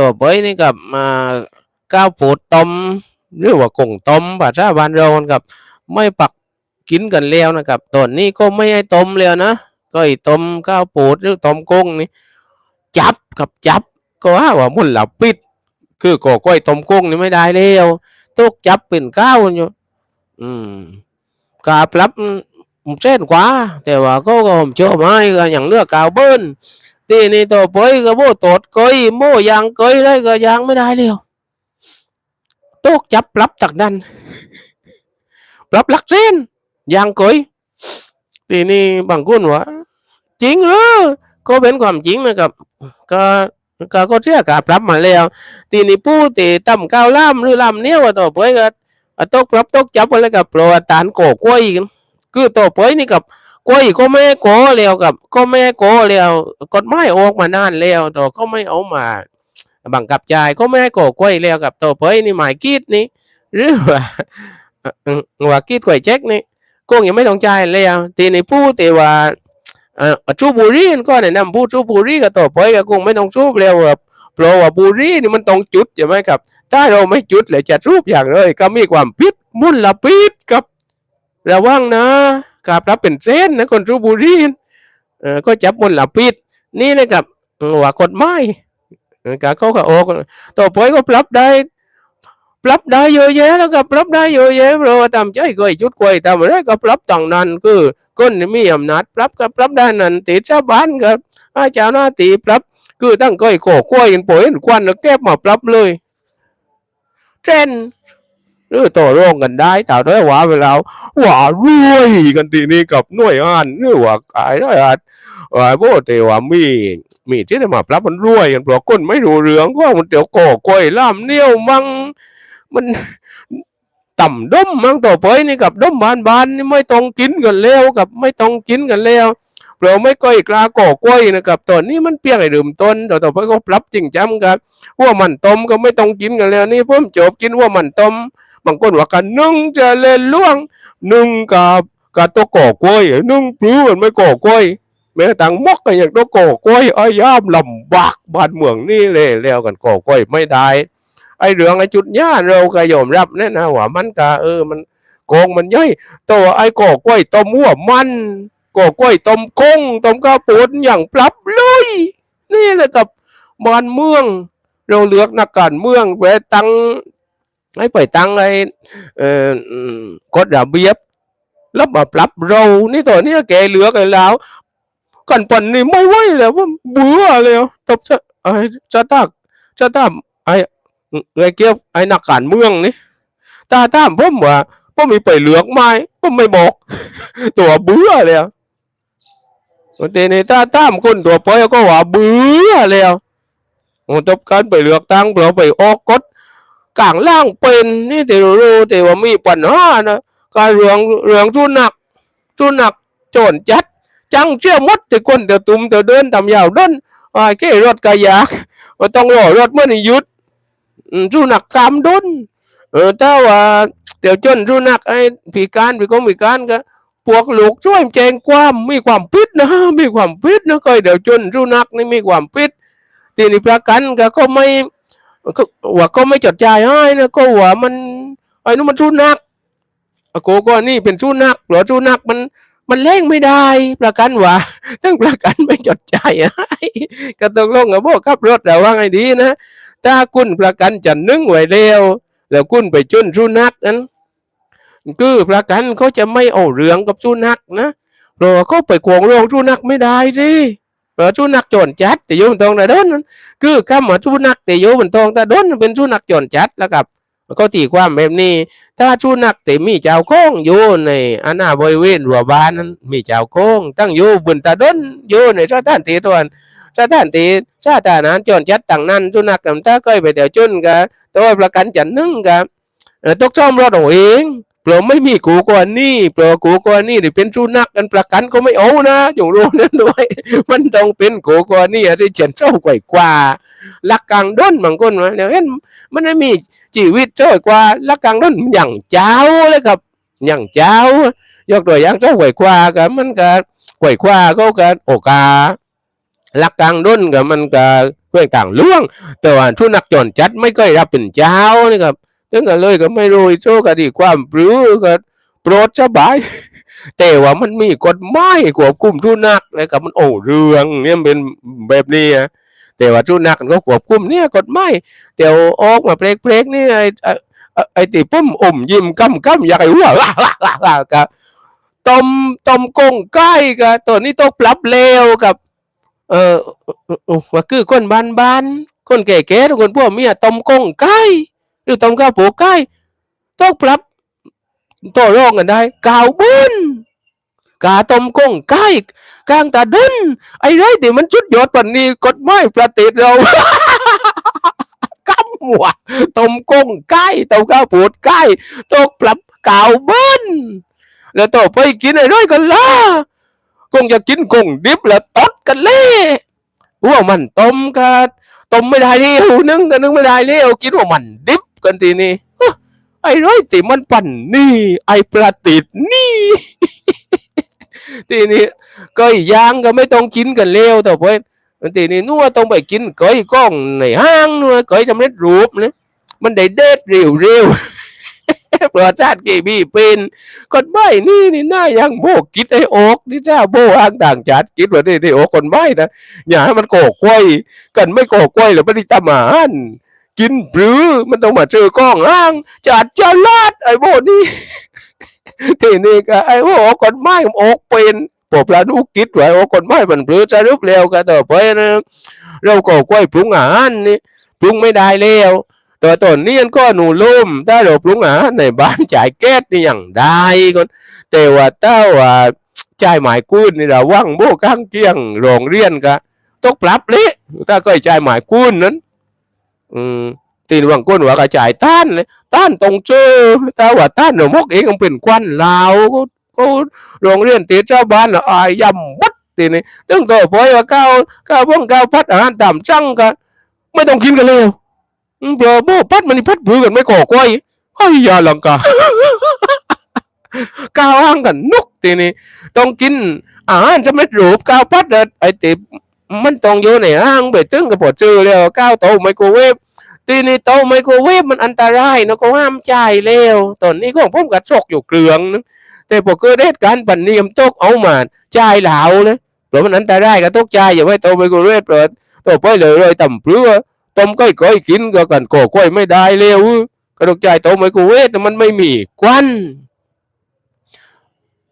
ต่อไปนี่กับมาก้าวปูดต้มหรือว่ากงต้มภาษาบ้านเรากับไม่ปักกินกันแล้วนะครับตอนนี้ก็ไม่ให้ต้มแล้วนะก็ไอ้ต้มข้าวปูดหรือต้มกุ้งนี่จับกับจับ ก็ว่าว่ามุ่นหลับปิด คือก่อก้อยต้มกุ้งนี่ไม่ได้แล้วตุกจับเป็นข้าวอยู่อืมกาปรับเส้นกว่า แต่ว่าก็ก็ผมชอบไม่ก็อย่างเลือกกาวเบิ้ล ทีนี่ต่อไปก็โม่ตดก้อยโม่ยางก้อยได้ก็ยางไม่ได้แล้วตุกจับปรับจากนั้นปรับหลักเส้นยางก้อยทีนี่บางคนว่าจริงเหรอก็เป็นความจริงนะครับ ก็ก็ก็เชื่อกาปรับมาแล้วทีนี้ผู้ตีต่ำก้าวล่ำหรือล่ำเนี้ยว่าต่อไปก็อะตกปรับตกจับอะไรกับโปรตานโกกล้วยกันคือต่อไปนี่กับ กล้วยก็ไม่ให้โกแล้วกับ ก็ไม่ให้โกแล้วกฎหมายออกมานานแล้วต่อก็ไม่เอามา บังคับใจก็ไม่ให้โกกล้วยแล้วกับต่อไปนี่หมายกีดนี่หรือว่าเอ่อว่ากีดกล้วยแจ็คนี่ก็ยังไม่ต้องจ่ายแล้วทีนี้ผู้ตีว่าเออชูบุรีก็แนะนำผู้ชูบุรีก็ต่อไปก็คงไม่ต้องชูบแล้วครับเพราะว่าบุรีนี่มันต้องจุดใช่ไหมครับ ถ้าเราไม่จุดเลยจะรูปอย่างเลย ก็มีความพิษมุลพิษครับระวังนะ กาบรับเป็นเส้นนะคนรูบุรีเออก็จับมุลพิษนี่นะครับว่ากฎหมายเออก็เขาก็ออกต่อไปก็ปรับได้ปรับได้เยอะแยะแล้วก็ปรับได้เยอะแยะเพราะว่าทำใจก็จุดกวยทำอะไรก็ปรับต่างนั้นคือคนมีอำนาจปรับก็ปรับได้นั่นติดชาวบ้านก็อาเจ้าหน้าตีปรับ คือตั้งก้อยโขกล้วยกันป่วยเห็นควันแล้วแก้มาปรับเลยเทรน หรือต่อรองกันได้แต่ด้วยว่าเวลาว่ารวยกันทีนี้กับหน่วยงานหรือว่าขายได้อาจว่าโบเตว่ามีมีที่จะมาปรับมันรวยกันเพราะคนไม่รู้เรื่องว่ามันเดี๋ยวโกกล้วยล่ามเนี่ยวมังมันต่ำด้มมั่งต่อไปนี่กับด้มบานบานนี่ไม่ต้องกินกันแล้วกับไม่ต้องกินกันแล้วเราไม่ก้อยกล้าก่อกล้วยนะครับตอนนี้มันเปียกไอ้ดื่มต้นต่อต่อไปก็ปรับจริงจำครับว่ามันต้มก็ไม่ต้องกินกันแล้วนี่เพิ่มจบกินว่ามันต้ม บางคนว่ากันนึ่งจะเล่นล่วงนึ่งกับกับตัวก่อกล้วยนึ่งปลื้มันไม่ก่อกล้วยแม้ต่างมกกันอย่างตัวก่อกล้วยอ้อยย่ามลำบากบ้านเมืองนี่เลยแล้วกันก่อกล้วยไม่ได้ไอ้เรื่องไอ้จุดย่าเราก็ยอมรับแน่นะว่ามันก็เออมันโกงมันย่อยตัวไอ้ก่อกล้วยต้มหัวมันก่อกล้วยต้มกงต้มข้าวปุ้นอย่างปรับเลยนี่แหละกับบ้านเมือง เราเลือกนักการเมืองไปตั้ง ให้ไปตั้งไอ้กฎระเบียบแล้วมาปรับเรานี่ตัวนี้แกเหลือกไอ้แล้วกันปันนี่ไม่ไหวแล้วว่าเบื่อแล้วตบจะไอ้จะตักจะตามไอ้ไงเกี่ยวไอ้นักการเมืองนี่ตาตามผมว่าผมมีไปเหลือกไม้ผมไม่บอก ตัวเบื่อแล้วแต่ในตาตามคนตัวไปก็ว่าเบื่อแล้วตบการไปเลือกตั้งเราไปออกกฎ กลางล่างเป็นนี่แต่รู้แต่ว่ามีปัญหานะการเรื่องเรื่องทุนักทุนักโจรจัด จังเชื่อมดแต่คนแต่ตุ่มแต่เดินทำยาวเดินว่าแค่รถกระยากว่าต้องรอรถเมื่อนี่หยุดอืมสุนัขกามดนเออถ้าว่าเดี๋ยวจนสุนัขไอ้พิการพิกงพิการก็พวกลูกช่วยแจงความมีความผิดนะมีความผิดนะก็เดี๋ยวจนสุนัขนี่มีความผิดทีนี้ประกันก็ก็ไม่ ก็ว่าก็ไม่จดจ่ายให้นะก็ว่ามันไอ้นู้นมันสุนัขอะโกก็นี่เป็นสุนัขเหรอสุนัขมัน มันเล่งไม่ได้ ประกันว่าตั้งประกันไม่จดจ่ายให้ก็ต้องลงกับพวกขับรถแต่ว่าไงดีนะถ้าคุณประกันจะนึ่งไว้แล้วแล้วคุณไปจนสุนัขนั้นคือประกันเขาจะไม่เอาเรื่องกับสุนัขนะเพราะเขาไปขวงโรงสุนัขไม่ได้สิ เพราะสุนัขโจรจัดแต่โยมนตองแตาดนนั้นคือคำว่าสุนัขแต่โยมนตองแตาดนเป็นสุนัขโจรจัดแล้วครับเขาตีความแบบนี้ ถ้าสุนัขแต่มีเจ้าของอยู่ในอาณาบริเวณรัวบ้านนั้นมีเจ้าของตั้งอยู่บนตาดนอยู่ในสถานที่ตัวนั้นสถานที่ชาตินั้นจนจัดต่างนั้นสุนัขกับถ้าเคยไปเดี๋ยวจุนกับตัวประกันจันนึ่งกับตกช่อมรถเอาเอง เปล่าไม่มีกูก่อนนี่เปล่ากูก่อนนี่ที่เป็นสุนัขกันประกันก็ไม่เอานะจงรู้นั้นด้วย มันต้องเป็นกูก่อนนี่ที่เฉียนเจ้ากว่ากว่าลักกลางด้นบางคนมาเดี๋ยเห็นมันไม่มีชีวิตเจ้ากว่าลักกลางด้นอย่างเจ้าเลยครับ อย่างเจ้ายกตัวอย่างเจ้ากวกว่ากับมันก็กวกว่าก็กันโอกาลักกลางด้นกับมันก็เพื่อนต่างล่วง แต่ว่าทุนักจรจัดไม่เคยรับเป็นเจ้านี่ครับ ถึงกันเลยก็ไม่รู้โชคดีความปรือก็โปรดสบาย แต่ว่ามันมีกฎหมายควบคุมทุนักนะครับมันโอ้เรื่องเนี่ยเป็นแบบนี้อะแต่ว่าทุนักมันก็ควบคุมเนี่ยกฎหมายเดี๋ยวออกมาเพลกๆนี่ไอ้ไอ้ไอ้ตีปุ้มอมยิ้มกำกำอยากไอ้หัวล่าล่าล่าล่ากับต้มต้มกงไก่กับตัวนี้ต้องปรับเลวกับ เออว่าคือคนบ้านบ้านคนแก่ๆทุกคนพวกเมียต้มกงไก่ หรือต้มข้าวโพดไก่ต้องปรับต่อรองกันได้กาวบุญกาต้มกงไก่กลางตาดึนไอ้ไรที่มันจุดยอดปันนี้กฎหมายประเทศเรากำหัวต้มกงไก่ต้มข้าวโพดไก่ต้องปรับกาวบุญแล้วต่อไปกินไอ้ไรกันล่ะคงจะกินกงดิบแล้วตดกันเล่ว่ามันต้มกันต้มไม่ได้เลี้ยวนึ่งกันนึ่งไม่ได้เลี้ยวกินว่ามันดิบ กันทีนี้ไอ้ร้อยติมันปั่นนี่ ไอ้ปลาติดนี่ ทีนี้ก้อยย่างก็ไม่ต้องกินกันเลี้ยวแต่เพื่อนทีนี้นัวต้องไปกินก้อยก้องในห้างนัวก้อยสำเร็จรูปนะมันได้เด็ดเร็วเร็วประชาติกี่บีเป็นคนไม่นี่นี่หน้ายังโบกิดไอ้โอกนี่จ้าโบอ้างต่างจัดกิดว่านี่นี่โอกคนไม่นะอย่าให้มันโกกล้วยกันไม่โกกล้วยหรือไม่ได้ตามาหาร กินปรือมันต้องมาเจอกล้องอ้างจัดจะลาดไอ้โบนี่ทีนี้ก็ไอ้โอกคนไม่โอกเป็นปอบลานุกิดไว้โอ้กคนไม่มันปรือจะรุบเร็วกันต่อไปนะเราโกกล้วยปรุงอาหารนี่ปรุงไม่ได้แล้วตัวตนนี้ก็หนูลุ่มถ้าเราปรุงอาหารในบ้านจ่ายแก๊สนี่อย่างได้คนแต่ว่าถ้าว่าจ่ายหมายกู้นี่เราว่างโบกข้างเกียงโรงเรียนก็ต้องปรับเละถ้าก็จ่ายหมายกู้นั้น อืมตีนวังก้นว่ากระจายต้านเลยต้านตรงเจอถ้าว่าต้านเรามกเองมันเป็นควันลาวก็ก็โรงเรียนตีเจ้าบ้านน่ะอายยำบัดทีนี้ตึงตัวพอยว่าก้าวก้าวพงก้าวพัดอาหารตามจังกันไม่ต้องกินกันเลยเบลอโบพัดมันอีพัดบือกันไม่ก่อกล้วยเฮ้ยอยาลังกาก้าวห้างกันนุกทีนี้ต้องกินอาหารจะไม่รูปก้าวพัดเด็ดไอ้ติมันต้องอยู่ในห้างไปตึงกับพอเจอแล้วก้าวโตไมโครเวฟ ทีนี้โตไมโครเวฟมันอันตรายนะก็ห้ามจ่ายแล้วตอนนี้ของผมกัดชกอยู่เกลืองนึงแต่พอเกิดเหตุการณ์ปันเนียมตกเอามาจ่ายเหลาเลยเพราะมันอันตรายก็ตกจ่ายอย่าไว้โตไมโครเวฟเปิดต่อไปเลยเลยต่ำเปลือต้มก้อยก้อยกินก็กันก่อกล้วยไม่ได้เร็วกระดกใจโตไมโครเวฟแต่มันไม่มีควัน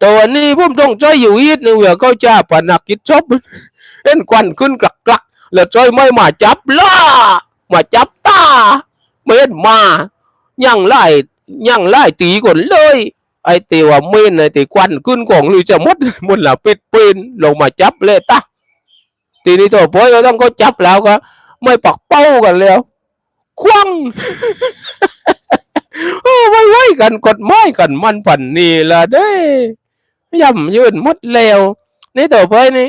ตัวนี้ผมต้องใจอยู่อีกนึงเวลาเขาจ้าปนักกิจชอบเห็นควันขึ้นกลักกลักแล้วใจไม่มาจับล่า มาจับตาไม่เห็นมายังไล่ยังไล่ตีก่อนเลย ไอ้ตีว่าเมนไอ้ตีควันขึ้นของหรือจะหมดหมดละปิดปืนลงมาจับเลยตาทีนี้ตัวพ่อยก็ต้องก็จับแล้วก็ ไม่ปักเป้ากันแล้ว ควังโอ้ไว้ไว้กันกดไม้กันมันปั่นนี่ละเด้ย่ำยืนหมดแล้วนี่ต่อไปนี่ไอ้ไอ้เมื่อไอ้ตีแต่จุดจังจุดต่อเนี่ยช่วพ่อยนี่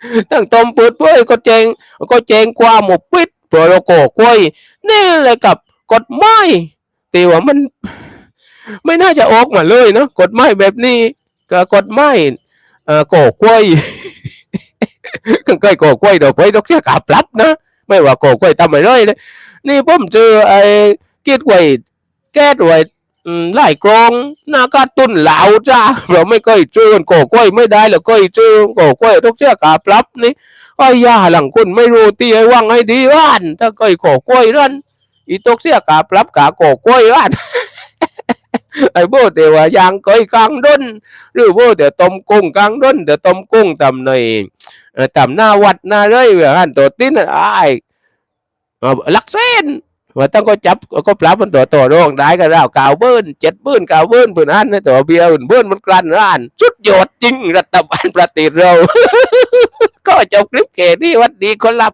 ตั้งต้มอีต้มหัวมันทั้งตีต้องยบต้มต่อไปตั้งต้มเปิดเพื่อก็แจงก็แจงกว่าหมกปิดเพื่อเราโกกล้วยนี่เลยกับกฎหมายตีว่ามัน ไม่น่าจะออกมาเลยเนาะกฎหมายแบบนี้ก็กฎหมายเอ่อโกกล้วยก็เคยโกกล้วยต่อไปต้องเสียค่าปรับนะไม่ว่าโกกล้วยทำไม่ได้เลยนี่ผมเจอไอ้กีดไว้แก้ดไว้ อืมไล่กรงหน้ากาตุนเหลาจ้าเราไม่เคยเจอโกกล้วยไม่ได้แล้วก็เจอโกกล้วยต้องเสียค่าปรับนี่ไอ้ยาหลังคุณไม่รู้ตีไอ้ว่างให้ดีว่านถ้าเคยโกกล้วยนั่นอีตกเสียค่าปรับค่าโกกล้วยว่านไอ้โบแต่ว่ายางเคยกลางด้นหรือโบแต่ต้มกุ้งกลางด้นแต่ต้มกุ้งตำในเอ่อต่ำหน้าวัดหน้าเรื่อยแบบนั้นตัวติ้นน่ะอ้ลักเส้น ว่าต้องก็จับก็ปรับมันตัวตัวโรงได้ก็แล้วกาวเบิ้นเจ็ดเบิ้นกาวเบิ้นเพื่อนอันนะตัวเบียร์เบิ้นมันกลั่นร้าน ชุดยอดจริงรัฐบาลประติเรา ก็จบคลิปเกที่วัดดีคนรับ